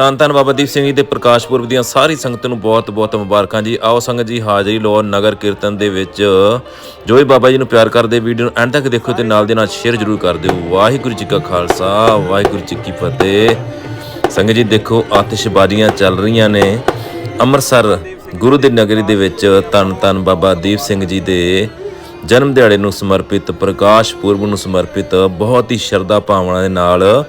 ਧੰਨ ਧੰਨ ਬਾਬਾ ਦੀਪ ਸਿੰਘ ਜੀ ਦੇ ਪ੍ਰਕਾਸ਼ ਪੁਰਬ ਦੀਆਂ ਸਾਰੀ ਸੰਗਤ ਨੂੰ ਬਹੁਤ ਬਹੁਤ ਮੁਬਾਰਕਾਂ ਜੀ। ਆਓ ਸੰਗਤ ਜੀ ਹਾਜ਼ਰੀ ਲਓ ਨਗਰ ਕੀਰਤਨ ਦੇ ਵਿੱਚ। ਜੋ ਵੀ ਬਾਬਾ ਜੀ ਨੂੰ ਪਿਆਰ ਕਰਦੇ ਵੀਡੀਓ ਨੂੰ ਐਂਡ ਤੱਕ ਦੇਖੋ ਤੇ ਨਾਲ ਦੇ ਨਾਲ ਸ਼ੇਅਰ ਜ਼ਰੂਰ ਕਰ ਦਿਓ। ਵਾਹਿਗੁਰੂ ਜੀ ਕਾ ਖਾਲਸਾ, ਵਾਹਿਗੁਰੂ ਜੀ ਕੀ ਫਤਿਹ। ਸੰਗਤ ਜੀ ਦੇਖੋ, ਆਤਿਸ਼ਬਾਜ਼ੀਆਂ ਚੱਲ ਰਹੀਆਂ ਨੇ। ਅੰਮ੍ਰਿਤਸਰ ਗੁਰੂ ਦੀ ਨਗਰੀ ਦੇ ਵਿੱਚ ਧੰਨ ਧੰਨ ਬਾਬਾ ਦੀਪ ਸਿੰਘ ਜੀ ਦੇ ਜਨਮ ਦਿਹਾੜੇ ਨੂੰ ਸਮਰਪਿਤ, ਪ੍ਰਕਾਸ਼ ਪੁਰਬ ਨੂੰ ਸਮਰਪਿਤ ਬਹੁਤ ਹੀ ਸ਼ਰਧਾ ਭਾਵਨਾ ਦੇ ਨਾਲ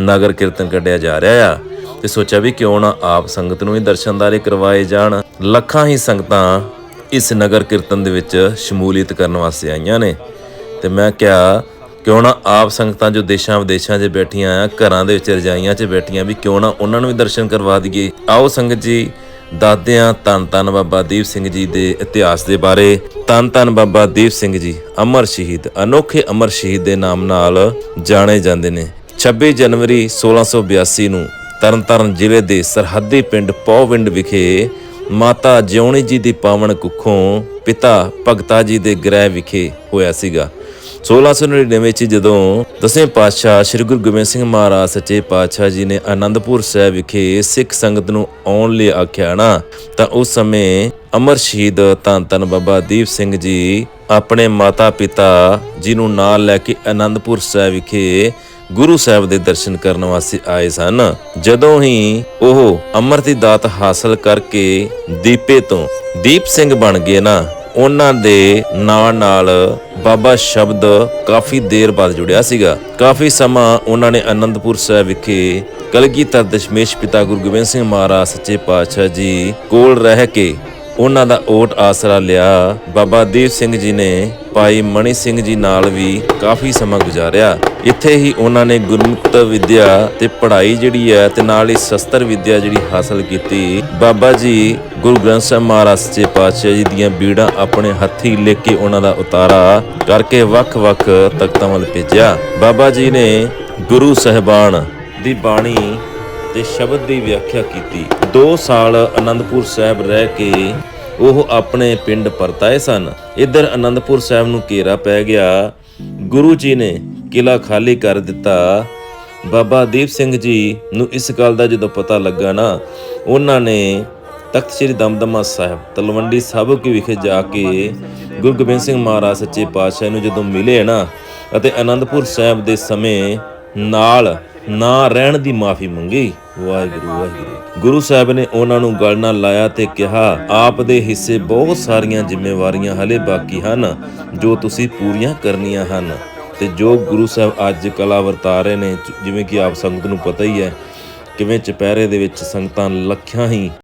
ਨਗਰ ਕੀਰਤਨ ਕੱਢਿਆ ਜਾ ਰਿਹਾ ਆ। ਤੇ ਸੋਚਿਆ ਵੀ ਕਿਉਂ ਨਾ ਆਪ ਸੰਗਤ ਨੂੰ ਹੀ ਦਰਸ਼ਨਦਾਰੇ ਕਰਵਾਏ ਜਾਣ। ਲੱਖਾਂ ਹੀ ਸੰਗਤਾਂ ਇਸ ਨਗਰ ਕੀਰਤਨ ਦੇ ਵਿੱਚ ਸ਼ਮੂਲੀਅਤ ਕਰਨ ਵਾਸਤੇ ਆਈਆਂ ਨੇ। ਤੇ ਮੈਂ ਕਿਹਾ, ਕਿਉਂ ਨਾ ਆਪ ਸੰਗਤਾਂ ਜੋ ਦੇਸ਼ਾਂ ਵਿਦੇਸ਼ਾਂ 'ਚ ਬੈਠੀਆਂ ਆ, ਘਰਾਂ ਦੇ ਵਿੱਚ ਰਜਾਈਆਂ 'ਚ ਬੈਠੀਆਂ ਵੀ ਕਿਉਂ ਨਾ ਉਹਨਾਂ ਨੂੰ ਵੀ ਦਰਸ਼ਨ ਕਰਵਾ ਦਈਏ। ਆਓ ਸੰਗਤ ਜੀ, ਦਾਦਿਆਂ ਹਾਂ ਧੰਨ ਬਾਬਾ ਦੀਪ ਸਿੰਘ ਜੀ ਦੇ ਇਤਿਹਾਸ ਦੇ ਬਾਰੇ। ਧੰਨ ਧੰਨ ਬਾਬਾ ਦੀਪ ਸਿੰਘ ਜੀ, ਅਮਰ ਸ਼ਹੀਦ, ਅਨੋਖੇ ਅਮਰ ਸ਼ਹੀਦ ਦੇ ਨਾਮ ਨਾਲ ਜਾਣੇ ਜਾਂਦੇ ਨੇ। 26 ਜਨਵਰੀ 1682 ਨੂੰ ਤਰਨਤਾਰਨ ਜ਼ਿਲ੍ਹੇ ਦੇ ਸਰਹੱਦੀ ਪਿੰਡ ਪੌਵਿੰਡ ਵਿਖੇ ਮਾਤਾ ਜਿਉਣੀ ਜੀ ਦੀ ਪਾਵਨ ਕੁੱਖੋਂ ਪਿਤਾ ਭਗਤਾ ਜੀ ਦੇ ਗ੍ਰਹਿ ਵਿਖੇ ਹੋਇਆ ਸੀਗਾ। 1699 ਵਿੱਚ ਜਦੋਂ ਦਸਵੇਂ ਪਾਤਸ਼ਾਹ ਸ੍ਰੀ ਗੁਰੂ ਗੋਬਿੰਦ ਸਿੰਘ ਮਹਾਰਾਜ ਸੱਚੇ ਪਾਤਸ਼ਾਹ ਜੀ ਨੇ ਆਨੰਦਪੁਰ ਸਾਹਿਬ ਵਿਖੇ ਸਿੱਖ ਸੰਗਤ ਨੂੰ ਆਉਣ ਲਈ ਆਖਿਆ ਨਾ, ਤਾਂ ਉਸ ਸਮੇਂ ਅਮਰ ਸ਼ਹੀਦ ਧੰਨ ਧੰਨ ਬਾਬਾ ਦੀਪ ਸਿੰਘ ਜੀ ਆਪਣੇ ਮਾਤਾ ਪਿਤਾ ਜੀ ਨੂੰ ਨਾਲ ਲੈ ਕੇ ਆਨੰਦਪੁਰ ਸਾਹਿਬ ਵਿਖੇ ਗੁਰੂ ਸਾਹਿਬ ਦੇ ਦਰਸ਼ਨ ਕਰਨ ਵਾਸਤੇ ਆਏ ਸਨ। ਜਦੋਂ ਹੀ ਉਹ ਅਮਰ ਦੀ ਦਾਤ ਹਾਸਲ ਕਰਕੇ ਦੀਪੇ ਤੋਂ ਦੀਪ ਸਿੰਘ ਬਣ ਗਏ ਨਾ, ਉਹਨਾਂ ਦੇ ਨਾਲ ਨਾਲ ਬਾਬਾ ਸ਼ਬਦ ਕਾਫੀ ਦੇਰ ਬਾਅਦ ਜੁੜਿਆ ਸੀਗਾ। ਕਾਫੀ ਸਮਾਂ ਉਹਨਾਂ ਨੇ ਅਨੰਦਪੁਰ ਸਾਹਿਬ ਵਿਖੇ ਕਲਗੀਧਰ ਦਸ਼ਮੇਸ਼ ਪਿਤਾ ਗੁਰੂ ਗੋਬਿੰਦ ਸਿੰਘ ਮਹਾਰਾਜ, ਸੱਚੇ ਪਾਤਸ਼ਾਹ ਜੀ ਕੋਲ ਰਹਿ ਕੇ ਉਹਨਾਂ ਦਾ ਓਟ ਆਸਰਾ ਲਿਆ। ਬਾਬਾ ਦੀਪ ਸਿੰਘ ਜੀ ਨੇ ਭਾਈ ਮਣੀ ਸਿੰਘ ਜੀ ਨਾਲ ਵੀ ਕਾਫੀ ਸਮਾਂ ਗੁਜ਼ਾਰਿਆ। ਇੱਥੇ ਹੀ ਉਹਨਾਂ ਨੇ ਗੁਰਮੁਖਤ ਵਿਦਿਆ ਤੇ ਪੜ੍ਹਾਈ ਜਿਹੜੀ ਹੈ ਤੇ ਨਾਲ ਹੀ ਸ਼ਸਤਰ ਵਿਦਿਆ ਜਿਹੜੀ ਹਾਸਲ ਕੀਤੀ। ਬਾਬਾ ਜੀ ਗੁਰੂ ਗ੍ਰੰਥ ਸਾਹਿਬ ਮਹਾਰਾਜ ਸੱਚੇ ਪਾਤਸ਼ਾਹ ਜੀ ਦੀਆਂ ਬੀੜਾਂ ਆਪਣੇ ਹੱਥੀ ਲਿਖ ਕੇ ਉਹਨਾਂ ਦਾ ਉਤਾਰਾ ਕਰਕੇ ਵੱਖ-ਵੱਖ ਤਖਤਾਂ ਵੱਲ ਭੇਜਿਆ। ਬਾਬਾ ਜੀ ਨੇ ਗੁਰੂ ਸਹਿਬਾਨ ਦੀ ਬਾਣੀ ਅਤੇ ਸ਼ਬਦ ਦੀ ਵਿਆਖਿਆ ਕੀਤੀ। 2 ਸਾਲ ਅਨੰਦਪੁਰ ਸਾਹਿਬ ਰਹਿ ਕੇ ਉਹ ਆਪਣੇ ਪਿੰਡ ਪਰਤਾਏ ਸਨ। ਇੱਧਰ ਅਨੰਦਪੁਰ ਸਾਹਿਬ ਨੂੰ ਘੇਰਾ ਪੈ ਗਿਆ। ਗੁਰੂ ਜੀ ਨੇ ਕਿਲਾ ਖਾਲੀ ਕਰ ਦਿੱਤਾ। ਬਾਬਾ ਦੀਪ ਸਿੰਘ ਜੀ ਨੂੰ ਇਸ ਗੱਲ ਦਾ ਜਦੋਂ ਪਤਾ ਲੱਗਾ ਨਾ, ਉਹਨਾਂ ਨੇ ਤਖਤ ਸ੍ਰੀ ਦਮਦਮਾ ਸਾਹਿਬ, ਤਲਵੰਡੀ ਸਾਬੋ ਕੀ ਵਿਖੇ ਜਾ ਕੇ ਗੁਰੂ ਗੋਬਿੰਦ ਸਿੰਘ ਮਹਾਰਾਜ ਸੱਚੇ ਪਾਤਸ਼ਾਹ ਨੂੰ ਜਦੋਂ ਮਿਲੇ ਨਾ ਅਤੇ ਅਨੰਦਪੁਰ ਸਾਹਿਬ ਦੇ ਸਮੇਂ ਨਾਲ ਨਾ ਰਹਿਣ ਦੀ ਮਾਫੀ ਮੰਗੀ। ਵਾਹਿਗੁਰੂ ਵਾਹਿਗੁਰੂ। ਗੁਰੂ ਸਾਹਿਬ ਨੇ ਉਹਨਾਂ ਨੂੰ ਗਲ ਨਾਲ ਲਾਇਆ ਤੇ ਕਿਹਾ, ਆਪ ਦੇ ਹਿੱਸੇ ਬਹੁਤ ਸਾਰੀਆਂ ਜ਼ਿੰਮੇਵਾਰੀਆਂ ਹਲੇ ਬਾਕੀ ਹਨ, ਜੋ ਤੁਸੀਂ ਪੂਰੀਆਂ ਕਰਨੀਆਂ ਹਨ। ਤੇ ਜੋ ਗੁਰੂ ਸਾਹਿਬ ਅੱਜ ਕਲਾ ਵਰਤਾ ਰਹੇ ਨੇ, ਜਿਵੇਂ ਕਿ ਆਪ ਸੰਗਤ ਨੂੰ ਪਤਾ ਹੀ ਹੈ, ਕਿਵੇਂ ਚੁਪਹਿਰੇ ਦੇ ਵਿੱਚ ਸੰਗਤਾਂ ਲੱਖਾਂ ਹੀ